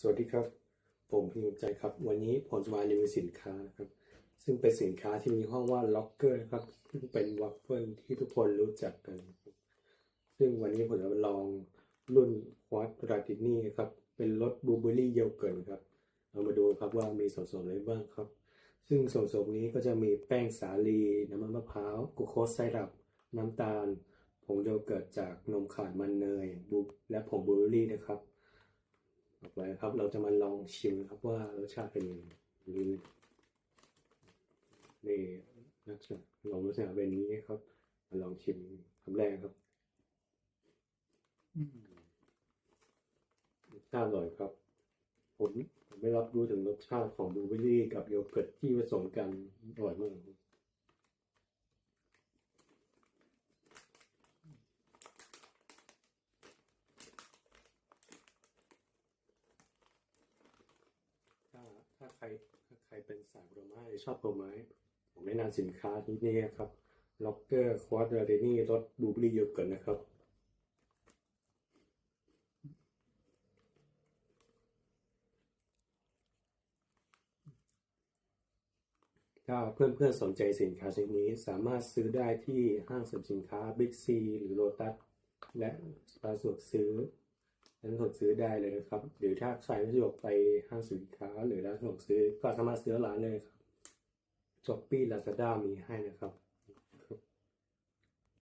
สวัสดีครับ ผมพิมพ์ใจครับ วันนี้ผมจะมารีวิวสินค้านะครับ ซึ่งเป็นสินค้าที่มีห้องว่าล็อกเกอร์นะครับ ซึ่งเป็นวัฟเฟิลที่ทุกคนรู้จักกัน ซึ่งวันนี้ผมจะมาลองรุ่นควอตราตินี่ครับ เป็นรสบลูเบอรี่โยเกิร์ตครับ เรามาดูครับว่ามีส่วนผสมอะไรบ้างครับ ซึ่งส่วนผสมนี้ก็จะมีแป้งสาลี น้ำมันมะพร้าวกลูโคสไซรัป น้ำตาลผงโยเกิร์ตจากนมขาดมันเนยบูและผงบลูเบอรี่นะครับ ต่อไปครับ เราจะมาลองชิมครับว่ารสชาติเป็นยังไงนี่ลักษณะลองลักษณะเป็นนี้ครับ มาลองชิมคำแรกครับรสชาติอร่อยครับ ผมผมไม่รับรู้ถึงรสชาติของบลูเบอรี่กับโยเกิร์ตที่ผสมกันอร่อยมากครับถ้าถ้า ใครใครเป็นสายผลไม้หรือชอบผลไม้ ผมแนะนำสินค้าที่นี่ครับล็อกเกอร์ควอตอร์เดนี่รสบูเบอรี่โยเกิร์ตนะครับ ถ้าเพื่อนๆสนใจสินค้าชนิดนี้สามารถซื้อได้ที่ห้างสรรพสินค้า Big C หรือโ o ตัสและร้านสะดวกซื้อ ร้านสะดวกซื้อได้เลยนะครับ หรือถ้าใครไม่สะดวกไปห้างสินค้า หรือร้านสะดวกซื้อก็สามารถซื้อร้านเลยครับช้อปปี้ลาซาด้ามีให้นะครับ